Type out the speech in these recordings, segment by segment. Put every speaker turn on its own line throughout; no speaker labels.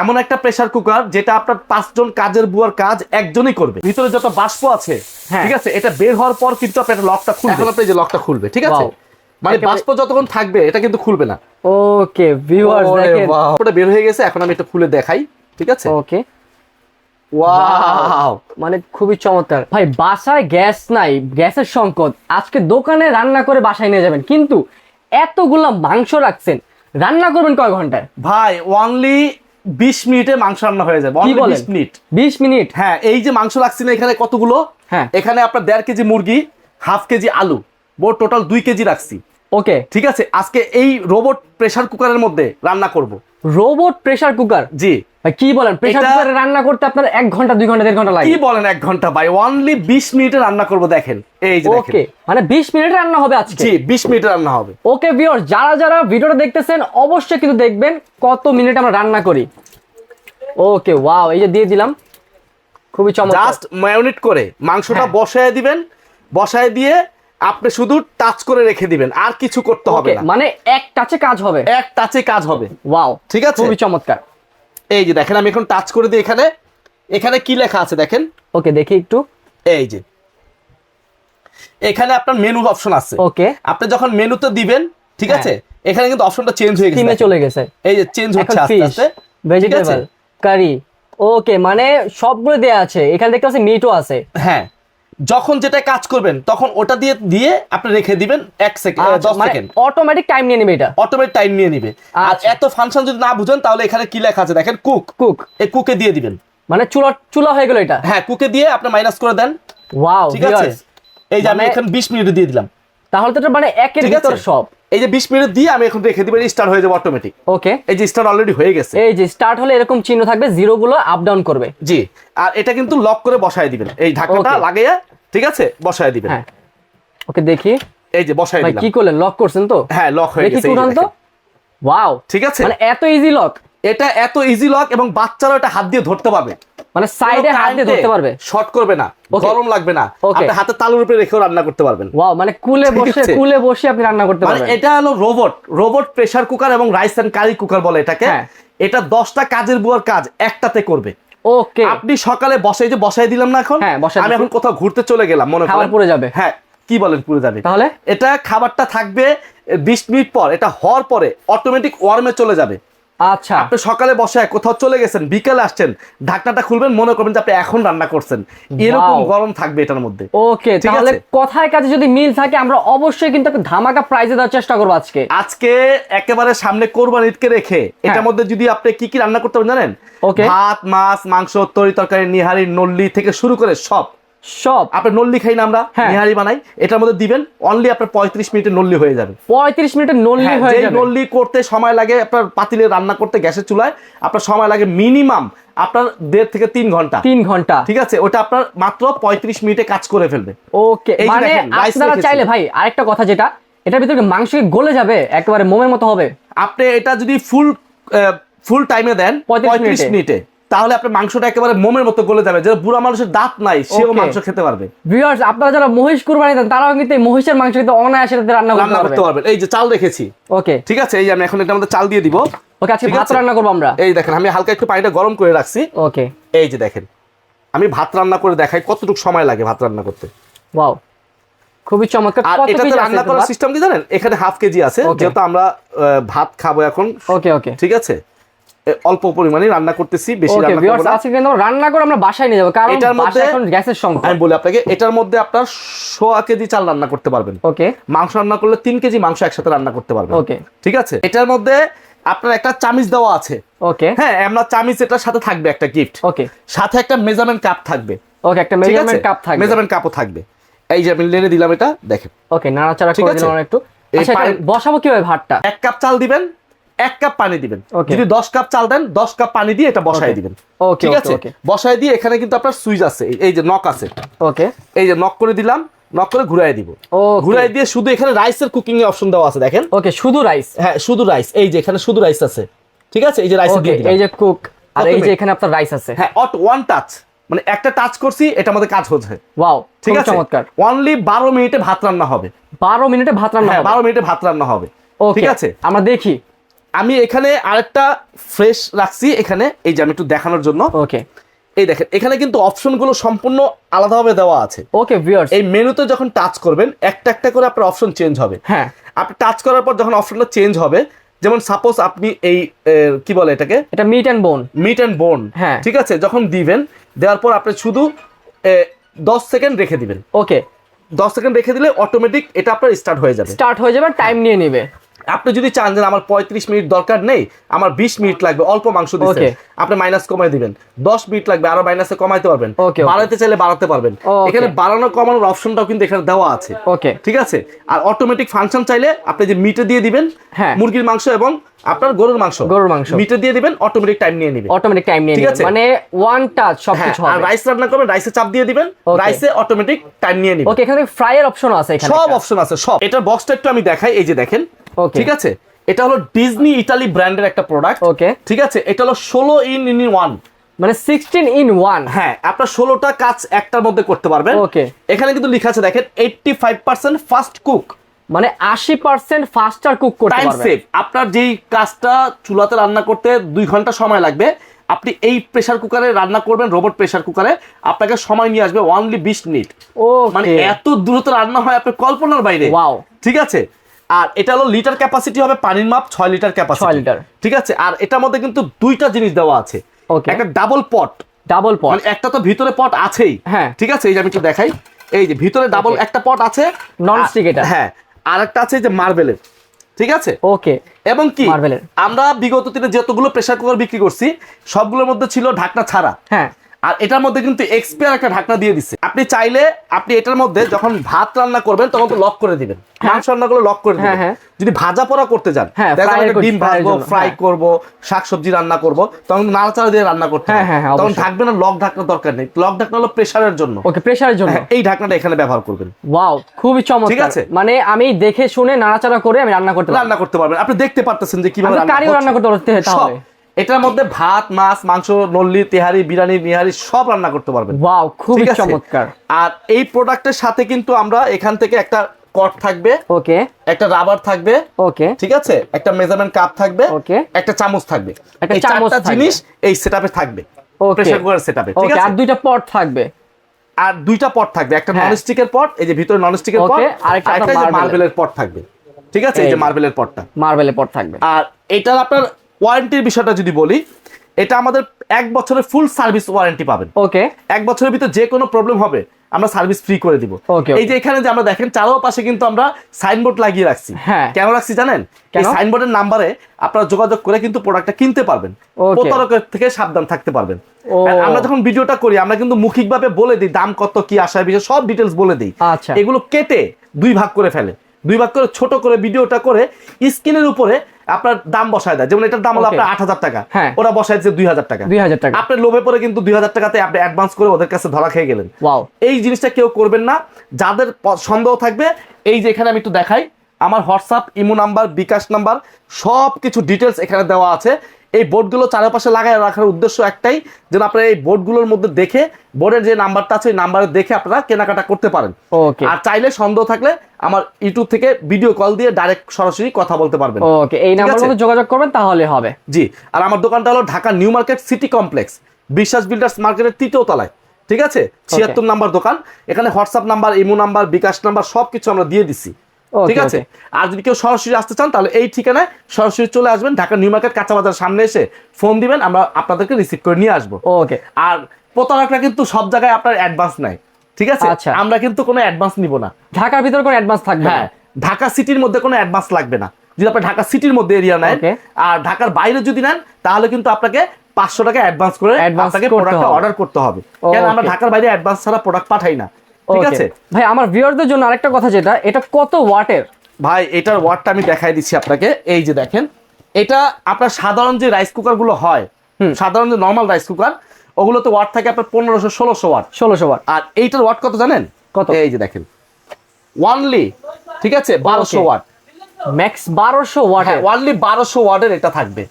এমন একটা pressure cooker যেটা আপনার পাঁচজন কাজের বুয়ার কাজ একজনই করবে। ভিতরে যত বাষ্প আছে
হ্যাঁ।
ঠিক আছে? এটা বের হওয়ার পর কিন্তু আপনার এটা লকটা খুলবে। এখন আপনি যে লকটা খুলবে ঠিক আছে? মানে বাষ্প যতক্ষণ থাকবে এটা কিন্তু খুলবে না।
ওকে ভিউয়ার্স দেখেন।
ওটা বের হয়ে গেছে এখন আমি এটা খুলে দেখাই ঠিক আছে?
ওকে
ওয়াও
মানে খুবই চমৎকার। ভাই বাসায় গ্যাস নাই গ্যাসের সংকট। আজকে দোকানে রান্না করে বাসায় নিয়ে যাবেন। কিন্তু এতগুলা মাংস রাখছেন রান্না করবেন কয় ঘন্টায়?
ভাই অনলি বিশ মিনিটে মাংস রান্না হয়ে যাবে
কি
অনলি
বলেন?
বিশ মিনিট।
বিশ মিনিট?
হ্যাঁ এই যে মাংস রাখছি না এখানে কতগুলো?
হ্যাঁ।
এখানে আপনার দেড় কেজি মুরগি হাফ কেজি আলু মোট টোটাল দুই কেজি রাখছি।
ওকে।
ঠিক আছে আজকে এই রোবট প্রেসার কুকারের মধ্যে রান্না করব।
রোবট প্রেসার কুকার
জি।
কি বলেন? প্রেসার কুকারে রান্না করতে আপনার এক ঘণ্টা দুই ঘণ্টা দেড় ঘণ্টা লাগে।
কি বলেন এক ঘণ্টা ভাই? অনলি বিশ মিনিটে রান্না করব দেখেন। এই যে
ওকে মানে বিশ মিনিট রান্না হবে আজকে?
জি বিশ মিনিটে রান্না হবে।
ওকে ভিউয়ার যারা যারা ভিডিওটা দেখতেছেন অবশ্যই কিন্তু দেখবেন কত মিনিট আমরা রান্না করি। ওকে ওয়াও এই যে দিয়ে দিলাম। খুবই চমৎকার।
জাস্ট ম্যারিনেট করে মাংসটা
হ্যাঁ।
বসায় দিবেন বসায় দিয়ে আপনি শুধু টাচ করে রেখে দিবেন আর কিছু করতে হবে না।
মানে এক টাচে কাজ হবে।
এক টাচে কাজ হবে।
ওয়াও
ঠিক আছে?
খুবই চমৎকার।
এই যে দেখেন আমি এখন টাচ করে দিই এখানে। এখানে কি লেখা আছে দেখেন?
ওকে দেখি একটু।
এই যে। এখানে আপনার মেনু অপশন আছে।
ওকে
আপনি যখন মেনুতে দিবেন ঠিক
হ্যাঁ।
আছে? এখানে কিন্তু অপশনটা চেঞ্জ হয়ে গেছে
চলে গেছে।
এই যে চেঞ্জ হচ্ছে আস্তে আস্তে?
ভেজিটেবল কারি ওকে মানে সবগুলো দেয়া আছে। এখানে দেখতে পাচ্ছি মিটও আছে।
হ্যাঁ যখন যেটা কাজ করবেন তখন ওটা দিয়ে দিয়ে আপনি রেখে দিবেন এক সেকেন্ড
আচ্ছা,
দশ সেকেন্ড
অটোমেটিক টাইম নিয়ে নেবে এটা।
অটোমেটিক টাইম নিয়ে নিবে। আর
আচ্ছা।
এত ফাংশন যদি না বুঝেন তাহলে এখানে কি লেখা আছে দেখেন? কুক
কুক
এই কুকে দিয়ে দিবেন।
মানে চুলা চুলা হয়ে গেল এটা।
হ্যাঁ কুকে দিয়ে আপনি মাইনাস করে দেন।
ওয়াও
ঠিক আছে? এই যে আমি এখন বিশ মিনিট দিয়ে দিলাম।
তাহলে তো এটা মানে একের ভিতর সব।
এই যে বিশ মিনিট দিয়ে আমি এখন রেখে দিবেন স্টার্ট হয়ে যাবে অটোমেটিক
ওকে
এই যে স্টার্ট অলরেডি হয়ে গেছে।
এই যে স্টার্ট হলে এরকম চিহ্ন থাকবে জিরো গুলো আপ ডাউন করবে।
জি আর এটা কিন্তু লক করে বসায় দিবেন। এই ঢাকনাটা
Okay.
লাগাইয়া ঠিক আছে? বসায় দিবেন।
হ্যাঁ। ওকে দেখি।
এই যে বসায় দিলাম।
কি করলেন? লক করছেন তো?
হ্যাঁ লক হয়ে গেছে
চূড়ান্ত।
দেখেন।
ওয়াও
ঠিক আছে?
মানে এত ইজি লক
এটা এত ইজি লক এবং বাচ্চারা এটা হাত দিয়ে ধরতে পারবে।
মানে সাইডে হাত দিয়ে ধরতে পারবে?
শর্ট করবে না গরম লাগবে না. আপনি হাতে তালুর উপরে রেখেও রান্না করতে পারবেন।
ওয়াও মানে কুলে বসে কুলে বসে আপনি রান্না করতে
মানে
পারবেন।
এটা হলো রোবট রোবট প্রেসার কুকার এবং রাইস এন্ড কারি কুকার বলে এটাকে।
হ্যাঁ।
এটা দশটা কাজের বুয়ার কাজ একটাতে করবে।
ওকে
আপনি সকালে বসাই যে বসাই দিলাম না এখন
হ্যাঁ,
আমি এখন কোথাও ঘুরতে চলে গেলাম মনে করেন।
পুড়ে যাবে।
হ্যাঁ কি বলেন পুরো যাবে?
তাহলে?
এটা খাবারটা থাকবে বিশ মিনিট পর এটা হওয়ার পরে অটোমেটিক ওয়ার্মে চলে যাবে।
আচ্ছা।
আপনি সকালে বসে কোথাও চলে গেছেন বিকেলে আসছেন ঢাকনাটা খুলবেন মনে করবেন যে আপনি এখন রান্না করছেন। এরকম গরম থাকবে এটার মধ্যে।
ওকে তাহলে কথায় কাজে যদি মিল থাকে আমরা অবশ্যই কিন্তু একটা ধামাকা প্রাইজে দেওয়ার চেষ্টা করব আজকে।
আজকে একেবারে সামনে কোরবান ঈদকে রেখে এটার মধ্যে যদি আপনি কি কি রান্না করতে পারেন জানেন?
হ্যাঁ।
ভাত মাছ মাংস তরি তরকারি নিহারি নল্লি থেকে শুরু করে সব।
সব।
আপনি নল্লি খাই না আমরা
হ্যাঁ।
নিহারি বানাই। এটার মধ্যে দিবেন অনলি আপনার পঁয়ত্রিশ মিনিটে নল্লি হয়ে যাবে।
পঁয়ত্রিশ মিনিটের নল্লি
হ্যাঁ,
হয়ে যাবে।
নল্লি করতে সময় লাগে আপনার পাতিলে রান্না করতে গ্যাসের চুলায় আপনার সময় লাগে মিনিমাম আপনার দেড় থেকে তিন ঘণ্টা।
তিন ঘণ্টা।
ঠিক আছে ওটা আপনার মাত্র পঁয়ত্রিশ মিনিটে কাজ করে ফেলবে।
ওকে মানে আপনারা চাইলে ভাই আরেকটা কথা যেটা এটার ভিতরে মাংস গলে যাবে? একেবারে মোমের মতো হবে।
আপনি এটা যদি ফুল ফুল টাইমে দেন পঁয়ত্রিশ
মিনিটে।
তাহলে আপনার মাংসটা একেবারে মোমের মতো গলে যাবে যে বুড়া মানুষের দাঁত নাই সেও মাংস খেতে পারবে।
ভিউয়ার্স আপনারা যারা মহিষ কুরবানি দেন তারাও কিন্তু এই মহিষের মাংস কিন্তু অনায়াসে রান্না করতে
রান্না
পারবে।
করতে পারবেন। এই যে চাল রেখেছি।
ওকে
ঠিক আছে এই আমি এখন এটার মধ্যে চাল দিয়ে দিব।
ওকে আজকে ভাত রান্না করব আমরা।
এই দেখেন আমি হালকা একটু পানিটা গরম করে রাখছি।
ওকে
এই যে দেখেন আমি ভাত রান্না করে দেখাই কতটুকু সময় লাগে ভাত রান্না করতে।
ওয়াও খুবই চমৎকার।
আর এটাতে রান্না করার সিস্টেম কি জানেন? এখানে হাফ কেজি আছে যেহেতু আমরা ভাত খাব এখন।
ওকে ওকে
ঠিক আছে? অল্প পরিমাণে রান্না করতেছি বেশি রান্না করব না।
আজকে কিন্তু রান্না করে আমরা বাসায় নিয়ে যাব কারণ
এটার মধ্যে-
এখন গ্যাসের সংকট।
আমি বলি আপনাকে এটার মধ্যে আপনার সোয়া কেজি চাল রান্না করতে পারবেন।
ওকে
মাংস রান্না করলে তিন কেজি মাংস একসাথে রান্না করতে পারবেন।
ওকে
ঠিক আছে? এটার মধ্যে আপনার একটা চামিচ দেওয়া আছে।
ওকে
হ্যাঁ আমরা চামিচ এটার সাথে থাকবে একটা গিফট
ওকে
সাথে একটা মেজারমেন্ট কাপ থাকবে।
ওকে একটা মেজারমেন্ট কাপ থাকবে।
মেজারমেন্ট কাপও থাকবে। এই যে আমি লেনে দিলাম এটা দেখেন।
ওকে নাড়াচাড়া করে? দিলাম একটু। আচ্ছা বসাবো কীভাবে ভাতটা?
এক কাপ চাল দিবেন এক কাপ পানি দিবেন। যদি দশ কাপ চাল দেন দশ কাপ পানি দিয়ে এটা বসায় দিবেন। ঠিক আছে. বসায় দিয়ে এখানে কিন্তু আপনার সুইচ আছে এই- যে নক আছে।
ওকে
এই যে নক করে দিলাম নক করে ঘুরাই দিব। ঘুরাই দিয়ে শুধু এখানে রাইসের কুকিং এর অপশন দেওয়া আছে দেখেন।
ওকে শুধু রাইস?
হ্যাঁ শুধু রাইস। এই যে এখানে শুধু রাইস আছে। ঠিক আছে? এই যে রাইস দিয়ে
এই যে কুক আর এই যে এখানে আপনার রাইস আছে।
হ্যাঁ অট ওয়ান টাচ মানে একটা টাচ করছি এটা আমাদের কাজ হচ্ছে।
ওয়াও
ঠিক আছে?
চমৎকার।
অনলি বারো মিনিটে ভাত রান্না হবে।
বারো মিনিটে ভাত রান্না
হ্যাঁ
হবে?
বারো মিনিটে ভাত রান্না হবে। ঠিক আছে?
আমরা দেখি।
আমি এখানে আরেকটা ফ্রেশ রাখছি এখানে। এই যে আমি একটু দেখানোর জন্য।
ওকে
এই দেখেন এখানে কিন্তু অপশনগুলো সম্পূর্ণ আলাদাভাবে দেওয়া আছে।
ওকে ভিউয়ার্স
এই মেনুতে যখন টাচ করবেন একটা একটা করে আপনার অপশন চেঞ্জ হবে।
হ্যাঁ।
আপনি টাচ করার পর যখন অপশনটা চেঞ্জ হবে যেমন সাপোজ আপনি এই কি বলে এটাকে?
এটা meat and bone
meat and bone
হ্যাঁ।
ঠিক আছে? যখন দিবেন দেওয়ার পর আপনি শুধু দশ সেকেন্ড রেখে দিবেন।
ওকে
দশ সেকেন্ড রেখে দিলে অটোমেটিক এটা আপনার স্টার্ট হয়ে যাবে।
স্টার্ট হয়ে যাবে টাইম নিয়ে নেবে।
আপনি যদি চান যে আমার পঁয়ত্রিশ মিনিট দরকার নেই আমার বিশ মিনিট লাগবে অল্প মাংস
Okay.
আপনি মাইনাস কমাই দিবেন। দশ মিনিট লাগবে আরও মাইনাসে কমাইতে পারবেন. বাড়াতে চাইলে বাড়াতে পারবেন। এখানে বাড়ানো কমানোর অপশনটাও কিন্তু এখানে দেওয়া আছে।
ওকে।
ঠিক আছে? আর অটোমেটিক ফাংশন চাইলে আপনি যে মিটে দিয়ে দিবেন
হ্যাঁ।
মুরগির মাংস এবং আপনার গরুর মাংস
গরুর মাংস।
মিটে দিয়ে দিবেন অটোমেটিক টাইম নিয়ে নিবে
অটোমেটিক টাইম নিয়ে নেবে? মানে ওয়ান টাচ সবকিছু
হ্যাঁ, আর রাইস রান্না করবেন রাইসে চাপ দিয়ে দিবেন রাইসে অটোমেটিক টাইম নিয়ে নিবে
ওকে এখানে ফ্রাই এর অপশন আছে এখানে
সব অপশন আছে সব। এটার বক্সটা একটু আমি দেখাই এই যে দেখেন. ঠিক আছে? এটা হলো ডিজনি ইতালি ব্র্যান্ডের একটা প্রোডাক্ট
ওকে
ঠিক আছে? এটা হলো ষোলো ইন ইন ওয়ান
মানে সিক্সটিন ইন ওয়ান
হ্যাঁ আপনার ষোলোটা কাজ একটার মধ্যে করতে পারবেন।
Okay.
এখানে কিন্তু লেখা আছে দেখেন eighty five percent fast cook
মানে আশি পার্সেন্ট ফাস্টার কুক করতে
টাইম সেভ আপনার যেই কাজটা চুলাতে রান্না করতে দুই ঘণ্টা সময় লাগবে আপনি এই প্রেসার কুকারে রান্না করবেন রোবট প্রেসার কুকারে আপনাকে সময় নিয়ে আসবে অনলি বিশ মিনিট।
ও
মানে এত দ্রুত রান্না হয় আপনার কল্পনার বাইরে।
Wow.
ঠিক আছে? আর এটা হলো লিটার ক্যাপাসিটি হবে পানির মাপ ছয় লিটার ক্যাপাসিটি
ছয় লিটার।
ঠিক আছে? আর এটার মধ্যে কিন্তু দুইটা জিনিস দেওয়া আছে. একটা ডাবল পট
ডাবল পট
মানে একটা তো ভিতরে পট আছেই।
হ্যাঁ।
ঠিক আছে? এই যে আমি একটু দেখাই। এই যে ভিতরে ডাবল একটা পট আছে।
Non-stick
আর-
এটা।
হ্যাঁ আর একটা আছে যে মার্বেলের ঠিক আছে?
ওকে
এবং কি?
মার্বেলের।
আমরা বিগত দিনে যতগুলো প্রেসার কুকার বিক্রি করছি সবগুলোর মধ্যে ছিল ঢাকনা ছাড়া।
হ্যাঁ।
আর এটার মধ্যে কিন্তু এক্সপায়ার একটা ঢাকনা দিয়ে দিচ্ছে আপনি চাইলে আপনি এটার মধ্যে যখন ভাত রান্না করবেন তখন তো লক করে দিবেন মাংস রান্না করলে লক করে দিবেন
হ্যাঁ, হ্যাঁ।
যদি ভাজা পোড়া করতে যান
হ্যাঁ,
ডিম ভাজবো ফ্রাই
হ্যাঁ।
করব শাকসবজি রান্না করব তখন নাড়াচাড়া দিয়ে রান্না করতে
হ্যাঁ,
হ্যাঁ,
হ্যাঁ,
তখন। ঢাকবে না লক ঢাকনার দরকার নেই লক ঢাকনা হলো প্রেসারের জন্য
ওকে প্রেসারের জন্য
হ্যাঁ, এই ঢাকনাটা এখানে ব্যবহার করবেন
ওয়াও খুবই চমৎকার
ঠিক আছে?
মানে আমি দেখে শুনে নাড়াচাড়া করে আমি রান্না করতে পারব
রান্না করতে পারবেন আপনি দেখতে পারতেছেন যে কীভাবে রান্না হচ্ছে।
রান্না করতে পারতে হয় তাহলে।
এটার মধ্যে ভাত মাছ মাংস নল্লি তেহারি বিরিয়ানি নিহারি সব রান্না করতে পারবেন
ওয়াও
আছে?
চমৎকার
আর এই প্রোডাক্টের সাথে কিন্তু আমরা এখান থেকে একটা কট থাকবে
ওকে
একটা রাবার থাকবে
ওকে
ঠিক আছে একটা মেজারমেন্ট কাপ থাকবে
Okay.
একটা চামচ থাকবে
একটা চামচ।
জিনিস এই সেটআপে থাকবে
ওকে
প্রেসার কুকার সেটআপে ঠিক আছে
আর দুইটা পট থাকবে
আর দুইটা পট থাকবে একটা
হ্যাঁ।
নন স্টিকের পট এই যে ভিতরে নন স্টিকের পট
আরেকটা marble-এর।
মার্বেলের পট থাকবে ঠিক আছে এই যে। মার্বেলের পটটা
মার্বেলের পট থাকবে
আর এটার আপনার ওয়ারেন্টির বিষয়টা যদি বলি এটা আমাদের এক বছরের ফুল সার্ভিস ওয়ারেন্টি পাবেন।
ওকে।
এক বছরের ভিতরে যে কোনো প্রবলেম হবে আমরা সার্ভিস ফ্রি করে দিব। এই যে এখানে যে আমরা দেখেন চারোপাশে কিন্তু আমরা সাইনবোর্ড লাগিয়ে রাখছি।
হ্যাঁ।
কেন রাখছি জানেন? এই সাইনবোর্ডের নাম্বারে আপনারা যোগাযোগ করে কিন্তু প্রোডাক্টটা কিনতে পারবেন. প্রতারকের থেকে সাবধান থাকতে পারবেন। আমরা যখন ভিডিওটা করি আমরা কিন্তু মৌখিকভাবে বলে দিই দাম কত কি আসার বিষয় সব ডিটেলস বলে দিই।
আচ্ছা।
এগুলো কেটে দুই ভাগ করে ফেলে। দুই ভাগ করে ছোট করে ভিডিওটা করে স্ক্রিনের উপরে আপনার দাম বসায় দেয়। যেমন এটার দাম হলো আপনার আট হাজার টাকা।
হ্যাঁ।
ওরা বসায় যে দুই হাজার টাকা।
দুই হাজার টাকা।
আপনার লোভে পরে কিন্তু দুই হাজার টাকাতে আপনি অ্যাডভান্স করে ওদের কাছে ধরা খেয়ে গেলেন।
ওয়াও
এই জিনিসটা কেউ করবেন না। যাদের সন্দেহ থাকবে এই যে এখানে আমি একটু দেখাই আমার WhatsApp imo number bKash number সব কিছু ডিটেলস এখানে দেওয়া আছে। এই বোর্ডগুলো চারপাশে লাগায় রাখার উদ্দেশ্য একটাই যেন আপনারা এই বোর্ডগুলোর মধ্যে দেখে বোর্ডের যে নাম্বারটা আছে ওই নাম্বারে দেখে আপনারা কেনাকাটা করতে পারেন।
ওকে।
আর চাইলে সন্দেহ থাকলে আমার ইউটিউব থেকে ভিডিও কল দিয়ে ডাইরেক্ট সরাসরি কথা বলতে পারবেন।
ওকে এই নাম্বার যোগাযোগ করবেন তাহলে হবে।
জি আর আমার দোকানটা হলো Dhaka New Market City Complex Biswas builders মার্কেটের তৃতীয় তলায়। ঠিক আছে? ছিয়াত্তর নাম্বার দোকান এখানে WhatsApp number imo number bKash number সবকিছু আমরা দিয়ে দিছি। ঠিক আছে? আর যদি কেউ সরাসরি আসতে চান তাহলে এই ঠিকানায় সরাসরি চলে আসবেন। ঢাকা নিউ মার্কেট কাঁচা বাজার সামনে এসে ফোন দিবেন আমরা আপনাদেরকে রিসিভ করে নিয়ে আসব।
ওকে
আর প্রতারকরা কিন্তু সব জায়গায় আপনার অ্যাডভান্স নেয় ঠিক আছে?
আচ্ছা।
আমরা কিন্তু কোনো অ্যাডভান্স নিব না।
ঢাকার ভিতরে কোনো অ্যাডভান্স থাকবে
হ্যাঁ
না?
ঢাকা সিটির মধ্যে কোনো অ্যাডভান্স লাগবে না। যদি আপনি ঢাকা সিটির মধ্যে এরিয়া নেন আর ঢাকার বাইরে যদি নেন তাহলে কিন্তু আপনাকে পাঁচশো টাকা অ্যাডভান্স করে আপনাকে প্রোডাক্টটা। অর্ডার করতে হবে। কেন? আমরা ঢাকার বাইরে অ্যাডভান্স ছাড়া প্রোডাক্ট পাঠাই না। ঠিক আছে?
ভাই আমার ভিউয়ারদের জন্য আরেকটা কথা যেটা এটা কত ওয়াটের?
ভাই এটার ওয়াটটা আমি দেখাই দিচ্ছি আপনাকে। এই যে দেখেন এটা আপনার সাধারণ যে রাইস কুকারগুলো হয় সাধারণ যে নর্মাল রাইস কুকার ওগুলোতে ওয়াট থাকে আপনার পনেরোশো ষোলোশো ওয়াট
ষোলোশো ওয়াট
আর এইটার ওয়াট কত জানেন?
কত?
এই যে দেখেন। ওয়ানলি ঠিক আছে? বারোশো ওয়াট
ম্যাক্স বারোশো ওয়াট
ওয়ানলি বারোশো ওয়ার্ডের এটা থাকবে।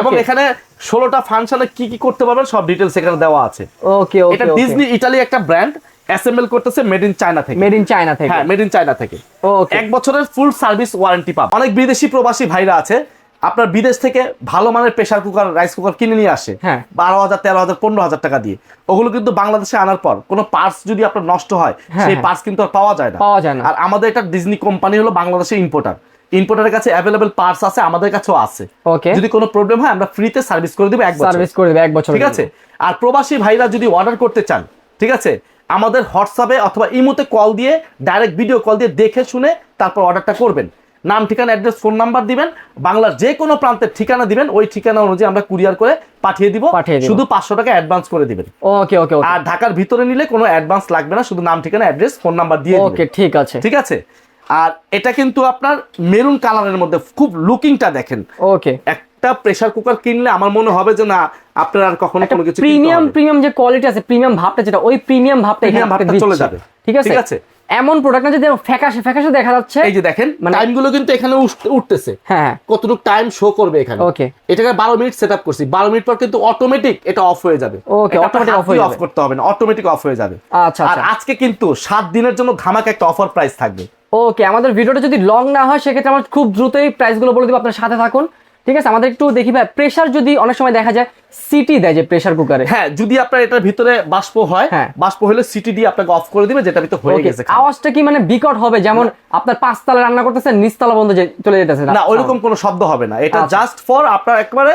এবং এখানে ষোলোটা ফাংশনে কি কি করতে পারবেন সব ডিটেলস এখানে দেওয়া আছে।
ওকে
এটা ডিজনি ইটালি একটা ব্র্যান্ড অ্যাসেম্বল করতেছে মেড ইন চায়না থেকে।
মেড ইন চায়না থেকে।
হ্যাঁ মেড ইন চায়না থেকে।
ওকে
এক বছরের ফুল সার্ভিস ওয়ারেন্টি পাবে। অনেক বিদেশি প্রবাসী ভাইরা আছে আপনার বিদেশ থেকে ভালো মানের প্রেসার কুকার রাইস কুকার কিনে নিয়ে আসে
হ্যাঁ।
বারো হাজার তেরো হাজার পনেরো হাজার টাকা দিয়ে। ওগুলো কিন্তু বাংলাদেশে আনার পর কোনো পার্টস যদি আপনার নষ্ট হয়
হ্যাঁ,
সেই
হ্যাঁ।
পার্টস কিন্তু আর পাওয়া যায় না।
পাওয়া যায় না।
আর আমাদের এটা ডিজনি কোম্পানি হলো বাংলাদেশের ইম্পোর্টার ইম্পোর্টারের কাছে অ্যাভেলেবেল পার্টস আছে আমাদের কাছেও আছে।
ওকে
যদি কোনো প্রবলেম হয় আমরা ফ্রিতে সার্ভিস করে দেবো এক বছর।
সার্ভিস করে দেবে এক বছর
ঠিক আছে? আর প্রবাসী ভাইরা যদি অর্ডার করতে চান ঠিক আছে? আমাদের হোয়াটসঅ্যাপে অথবা ইমোতে কল দিয়ে ডাইরেক্ট ভিডিও কল দিয়ে দেখে শুনে তারপর অর্ডারটা করবেন। নাম ঠিকানা অ্যাড্রেস ফোন নাম্বার দিবেন বাংলার যে কোনো প্রান্তের ঠিকানা দিবেন ওই ঠিকানা অনুযায়ী আমরা কুরিয়ার করে পাঠিয়ে দিব।
পাঠিয়ে
শুধু পাঁচশো টাকা অ্যাডভান্স করে দিবেন।
ওকে ওকে
আর ঢাকার ভিতরে নিলে কোনো অ্যাডভান্স লাগবে না শুধু নাম ঠিকানা অ্যাড্রেস ফোন নাম্বার দিয়ে
ওকে ঠিক আছে।
ঠিক আছে? আর এটা কিন্তু আপনার মেরুন কালারের মধ্যে খুব লুকিংটা দেখেন।
ওকে।
একটা প্রেসার কুকার কিনলে আমার মনে হবে যে না আপনার আর কখনো কোনো কিছু
প্রিমিয়াম প্রিমিয়াম যে কোয়ালিটি আছে প্রিমিয়াম ভাবটা যেটা ওই প্রিমিয়াম ভাবটা এখানে
ভাবটা চলে যাবে।
ঠিক আছে?
ঠিক আছে।
এমন প্রোডাক্ট না যদি ফ্যাকাশে ফ্যাকাশে দেখা যাচ্ছে।
এই যে দেখেন
মানে-
টাইমগুলো কিন্তু এখানে উঠতেছে।
হ্যাঁ হ্যাঁ।
কতটুকু টাইম শো করবে এখানে?
ওকে
এটাকে বারো মিনিট সেট আপ করছি। বারো মিনিট পর কিন্তু অটোমেটিক এটা অফ হয়ে যাবে।
Okay, automatic off হয়ে
অফ করতে হবে না অটোমেটিক অফ হয়ে যাবে।
আচ্ছা
আর
আচ্ছা।
আজকে কিন্তু সাত দিনের জন্য ধামাকা একটা অফার প্রাইস থাকবে।
ওকে আমাদের ভিডিওটা যদি লং না হয় সেক্ষেত্রে আমরা খুব দ্রুতই প্রাইসগুলো বলে দিব। আপনার সাথে থাকুন। ঠিক আছে আমাদের একটু দেখি ভাই প্রেসার যদি অনেক সময় দেখা যায় সিটি দেয় যে প্রেসার কুকারে
হ্যাঁ যদি আপনার এটার ভিতরে বাষ্প হয়
হ্যাঁ।
বাষ্প হলে সিটি দিয়ে আপনাকে অফ করে দিবে যেটা ভিতরে হয়ে গেছে
আওয়াজটা কি মানে বিকট হবে? যেমন আপনার পাঁচতলা রান্না করতেছেন নিচতলা বন্ধ চলে যেতেছে
না ওইরকম কোনো শব্দ হবে না। এটা
আচ্ছা।
জাস্ট ফর আপনার একবারে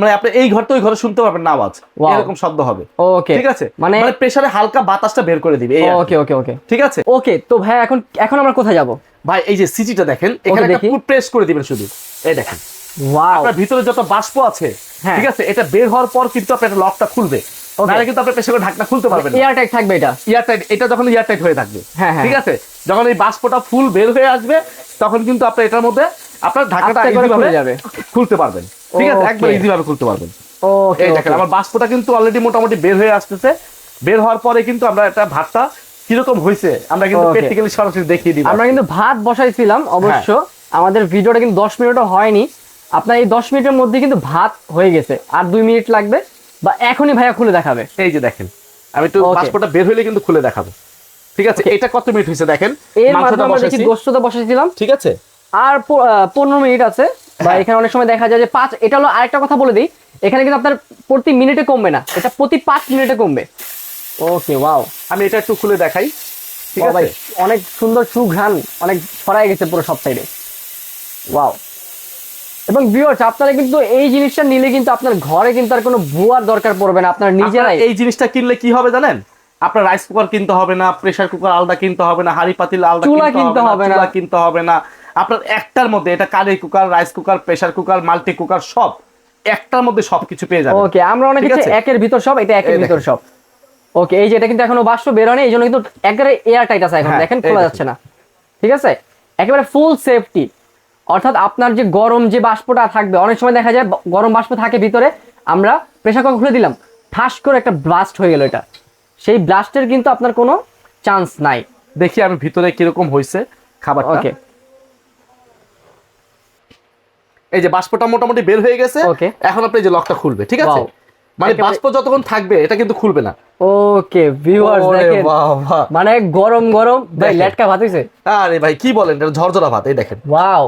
মানে আপনি এই ঘর তো ওই ঘরে শুনতে পারবেন না আওয়াজ. এরকম শব্দ হবে।
ওকে
ঠিক আছে?
মানে
মানে প্রেসারে হালকা বাতাসটা বের করে দিবে
ওকে ওকে ওকে
ঠিক আছে?
ওকে তো ভাই এখন এখন আমরা কোথায় যাব?
ভাই এই যে সিটিটা দেখেন এখানে একটা। প্রেস করে দিবেন শুধু। এই দেখেন। আপনার ভিতরে যত বাষ্প আছে
হ্যাঁ।
ঠিক আছে এটা বের হওয়ার পর কিন্তু আপনার লকটা খুলবে. নাহলে কিন্তু প্রেসারে ঢাকনা খুলতে পারবেন
থাকবে এটা।
এয়ারটাইট এটা যখন এয়ারটাইট হয়ে থাকবে
হ্যাঁ, হ্যাঁ।
ঠিক আছে? যখন এই বাষ্পটা ফুল বের হয়ে আসবে তখন কিন্তু আপনার এটার মধ্যে আপনার
করে খুলে যাবে।
খুলতে পারবেন। ঠিক আছে. একবার ইজি ভাবে খুলতে পারবেন।
ওকে
দেখেন আমার বাষ্পটা কিন্তু অলরেডি মোটামুটি বের হয়ে আসতেছে। বের হওয়ার পরে কিন্তু আমরা একটা ভাতটা কীরকম হয়েছে আমরা কিন্তু. প্র্যাকটিক্যালি সরাসরি দেখিয়ে দিব
আমরা কিন্তু ভাত বসাইছিলাম অবশ্য। আমাদের ভিডিওটা কিন্তু দশ মিনিটও হয়নি। আপনার এই দশ মিনিটের মধ্যে কিন্তু ভাত হয়ে গেছে। আর দুই মিনিট লাগবে বা এখনই ভাইয়া খুলে দেখাবে।
এই যে দেখেন আমি
Okay.
বাষ্পটা বের হইলে কিন্তু খুলে দেখাবো। ঠিক আছে? এটা কত মিনিট হয়েছে দেখেন?
এর মাধ্যমে আমরা দেখি। গোস্তটা বসাইছিলাম।
ঠিক আছে?
আর পনেরো মিনিট আছে। বা
হ্যাঁ।
এখানে অনেক সময় দেখা যায় যে পাঁচ এটা হলো আরেকটা কথা বলে দিই। এখানে কিন্তু আপনার প্রতি মিনিটে কমবে না। এটা প্রতি পাঁচ মিনিটে কমবে। ওকে ওয়াও
আমি এটা একটু খুলে দেখাই। ঠিক আছে?
ভাই অনেক সুন্দর সুঘ্রাণ অনেক ছড়াই গেছে পুরো সব সাইডে ওয়াও এবং ভিউয়ার্স আপনারা কিন্তু এই জিনিসটা নিলে কিন্তু আপনার ঘরে কিন্তু আর কোনো ভুয়ার দরকার পড়বে না আপনার নিজেরাই।
এই জিনিসটা কিনলে কি হবে জানেন? আপনার রাইস কুকার কিনতে হবে না প্রেসার কুকার আলাদা কিনতে হবে না হাড়ি পাতিল আলাদা
চুলা কিনতে হবে না।
কিনতে হবে না। আপনার একটার মধ্যে এটা curry cooker rice cooker pressure cooker multi cooker সব একটার মধ্যে সবকিছু পেয়ে যাবেন।
ওকে আমরা অনেক কিছু একের ভিতর সব এটা একের ভিতর সব। ওকে এই যে এটা কিন্তু এখনও বাষ্প বেরোনে এই জন্য কিন্তু একেবারে এয়ার টাইট আছে এখন
হ্যাঁ,
দেখেন খোলা যাচ্ছে না। ঠিক আছে? একেবারে ফুল সেফটি অর্থাৎ আপনার যে গরম যে বাষ্পটা থাকবে অনেক সময় দেখা যায় গরম বাষ্প থাকে ভিতরে আমরা প্রেশার কুকার খুলে দিলাম ঠাস করে একটা ব্লাস্ট হয়ে গেল এটা। সেই ব্লাস্টের কিন্তু আপনার কোনো চান্স নাই।
দেখি আমি ভিতরে কীরকম হয়েছে খাবার
ওকে
এই যে বাষ্পটা মোটামুটি বের হয়ে গেছে
Okay.
এখন আপনি যে লকটা খুলবে ঠিক আছে? মানে বাষ্প যতক্ষণ থাকবে এটা কিন্তু খুলবে না।
ওকে ভিউয়ার্স দেখেন। মানে গরম গরম ভাই। লেটকা ভাত হইছে।
আরে ভাই কি বলেন এটা ঝরঝরা ভাত এই দেখেন।
ওয়াও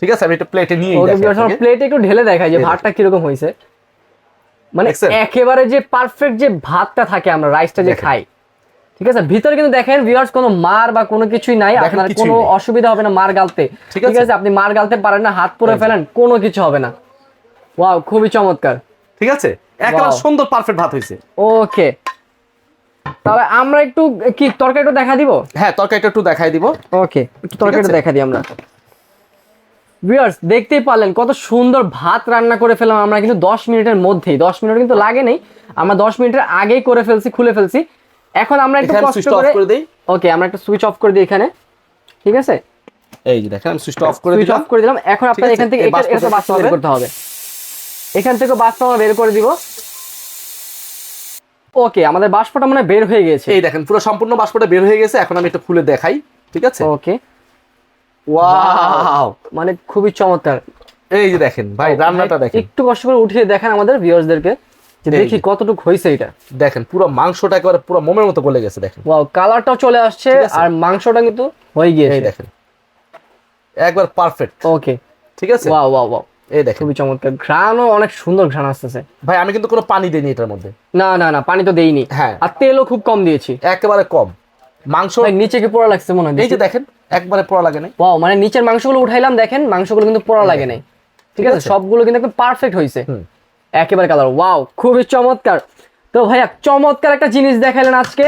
ঠিক আছে? আমি একটা প্লেটে নিয়ে
প্লেটে একটু ঢেলে দেখাই যে ভাতটা কীরকম হয়েছে। মানে একেবারে যে পারফেক্ট যে ভাতটা থাকে আমরা রাইসটা যে খাই। ঠিক আছে? ভিতরে কিন্তু দেখেন ভিউয়ার্স কোনো মার বা কোনো কিছুই নাই। আপনার কোনো অসুবিধা হবে না মার গালতে।
ঠিক আছে?
আছে? আপনি মার গালতে পারেন না হাত পরে ফেলেন কোনো কিছু হবে না। ওয়াও খুবই চমৎকার।
ঠিক আছে? একেবারে সুন্দর পারফেক্ট ভাত হয়েছে।
ওকে তাহলে আমরা একটু কি তরকারিটা দেখা দিব?
হ্যাঁ তরকারিটা একটু দেখাই দিব।
ওকে একটু তরকারিটা দেখা দিই আমরা। ভিউয়ার্স দেখতেই পারলেন কত সুন্দর ভাত রান্না করে ফেললাম আমরা কিন্তু দশ মিনিটের মধ্যেই। দশ মিনিট কিন্তু লাগে নেই। আমরা দশ মিনিটের আগেই করে ফেলছি খুলে ফেলছি। এখন আমরা একটু কষ্ট করে
দেই।
ওকে আমরা একটা সুইচ অফ করে দিই এখানে। ঠিক আছে?
এই যে দেখেন আমি সুইচটা অফ করে
সুইচ
দিলাম।
অফ করে দিলাম। এখন আপনার? এখান থেকে এটা বাষ্প বের করতে হবে। এখান থেকে বাষ্প আমরা বের করে দিব। ওকে আমাদের বাষ্পটা মানে বের হয়ে গেছে।
এই দেখেন পুরো সম্পূর্ণ বাষ্পটা বের হয়ে গেছে। এখন আমি একটু খুলে দেখাই। ঠিক আছে?
ওকে
ওয়াও
মানে খুবই চমৎকার।
এই যে দেখেন ভাই রান্নাটা দেখেন।
একটু কষ্ট করে উঠিয়ে দেখেন আমাদের ভিউয়ার্সদেরকে যে দেখি কতটুকু হয়েছে এটা।
দেখেন পুরো মাংসটা একেবারে পুরো মোমের মতো গলে গেছে দেখেন।
ওয়াও কালারটাও চলে আসছে আর মাংসটা কিন্তু হয়ে
এই
গিয়েছে
দেখেন। একবার পারফেক্ট
ওকে
ঠিক আছে?
ওয়াও ওয়াও ওয়াও
এই দেখেন।
খুবই চমৎকার। ঘ্রাণও অনেক সুন্দর ঘ্রাণ আসতেছে।
ভাই আমি কিন্তু কোনো পানি দেইনি এটার মধ্যে।
না না না পানি তো দেইনি।
হ্যাঁ।
আর তেলও খুব কম দিয়েছি।
একেবারে কম। মাংস
নিচে কি পোড়া লাগছে মনে হয়?
এই যে দেখেন। একবারে পোড়া লাগে নাই।
ওয়াও মানে নিচের মাংসগুলো উঠাইলাম দেখেন মাংসগুলো কিন্তু পোড়া লাগে নাই। ঠিক আছে?
আছে?
সবগুলো কিন্তু একদম পারফেক্ট হয়েছে একেবারে কালার ওয়াও খুবই চমৎকার। তো ভাইয়া চমৎকার একটা জিনিস দেখালেন আজকে।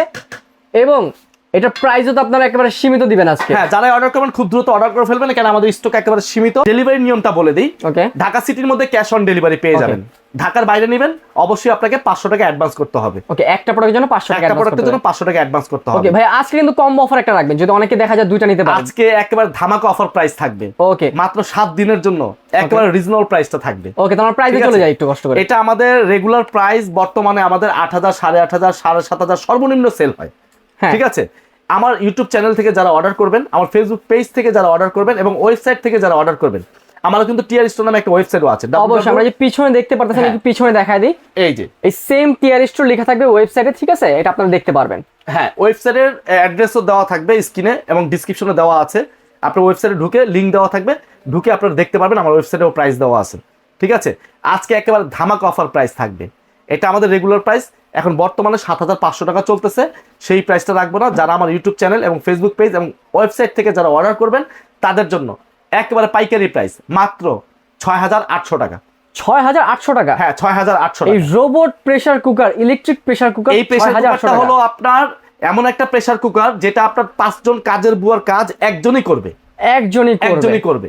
এবং এটা প্রাইসও তো আপনারা একেবারে সীমিত দিবেন আজকে।
হ্যাঁ যারা অর্ডার করবেন খুব দ্রুত অর্ডার করে ফেলবেন কেন আমাদের স্টক একেবারে সীমিত। ডেলিভারি নিয়মটা বলে দিই।
ওকে
ঢাকা সিটির মধ্যে ক্যাশ অন ডেলিভারি পেয়ে যাবেন। ঢাকার বাইরে নেবেন অবশ্যই আপনাকে পাঁচশো টাকা অ্যাডভান্স করতে হবে।
ওকে একটা প্রোডাক্টের জন্য 500 টাকা
একটা প্রোডাক্টের জন্য পাঁচশো টাকা অ্যাডভান্স করতে হবে।
ওকে ভাই আজকে কিন্তু কম অফার একটা রাখবেন যদি অনেকে দেখা যায় দুইটা নিতে পারেন।
আজকে একেবারে ধামাকা অফার প্রাইস থাকবে।
ওকে
মাত্র সাত দিনের জন্য একেবারে রিজনেবল প্রাইসটা থাকবে।
ওকে তোমার প্রাইসে চলে যায় একটু কষ্ট করে।
এটা আমাদের রেগুলার প্রাইস বর্তমানে আমাদের আট হাজার সাড়ে আট হাজার সাড়ে সাত হাজার সর্বনিম্ন সেল হ্যাঁ। ঠিক আছে? আমার ইউটিউব চ্যানেল থেকে যারা অর্ডার করবেন আমার ফেসবুক পেজ থেকে যারা অর্ডার করবেন এবং ওয়েবসাইট থেকে যারা অর্ডার করবেন আমার কিন্তু টিআর স্টোর নামে একটা ওয়েবসাইটও আছে
অবশ্যই আমরা যে পিছনে দেখতে পারতেছেন
হ্যাঁ।
একটু পিছনে দেখায় দিই।
এই যে।
এই সেম টিআর স্টোর লেখা থাকবে ওয়েবসাইটে ঠিক আছে? এটা আপনারা দেখতে পারবেন।
হ্যাঁ ওয়েবসাইটের অ্যাড্রেসও দেওয়া থাকবে স্ক্রিনে এবং ডিসক্রিপশনে দেওয়া আছে। আপনার ওয়েবসাইটে ঢুকে লিঙ্ক দেওয়া থাকবে ঢুকে আপনারা দেখতে পারবেন আমার ওয়েবসাইটেও প্রাইস দেওয়া আছে। ঠিক আছে? আজকে একেবারে ধামাক অফার প্রাইস থাকবে। এটা আমাদের রেগুলার প্রাইস এখন বর্তমানে সাত হাজার পাঁচশো টাকা চলতেছে। সেই প্রাইসটা রাখব না। যারা আমার ইউটিউব চ্যানেল এবং ফেসবুক পেজ এবং ওয়েবসাইট থেকে যারা অর্ডার করবেন তাদের জন্য একেবারে পাইকারি প্রাইস মাত্র ছয় হাজার আটশো টাকা।
ছয় হাজার আটশো টাকা?
হ্যাঁ ছয় হাজার আটশো
এই robot pressure cooker electric pressure cooker
এই প্রেসার কুকারটা হলো আপনার এমন একটা প্রেসার কুকার যেটা আপনার পাঁচজন কাজের বুয়ার কাজ একজনই করবে।
একজনই
একজনই করবে।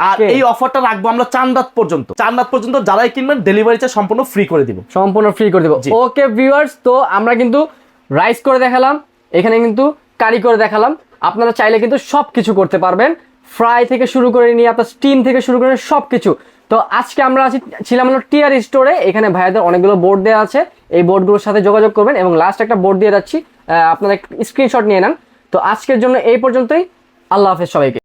আর এই অফারটা রাখব আমরা চান রাত পর্যন্ত। চান রাত পর্যন্ত যারাই কিনবেন ডেলিভারি চার্জ সম্পূর্ণ ফ্রি করে দিব।
সম্পূর্ণ ফ্রি করে দেবো। ওকে ভিউয়ার্স তো আমরা কিন্তু রাইস করে দেখালাম এখানে কিন্তু কারি করে দেখালাম। আপনারা চাইলে কিন্তু সব কিছু করতে পারবেন। ফ্রাই থেকে শুরু করে নিয়ে আপনার স্টিম থেকে শুরু করে সব কিছু তো আজকে আমরা আছি ছিলাম হলো টিআর স্টোরে এখানে ভাইয়াদের অনেকগুলো বোর্ড দেওয়া আছে। এই বোর্ডগুলোর সাথে যোগাযোগ করবেন এবং লাস্ট একটা বোর্ড দিয়ে যাচ্ছি। আহ, আপনারা স্ক্রিনশট নিয়ে নেন। তো আজকের জন্য এই পর্যন্তই। আল্লাহ হাফেজ সবাইকে।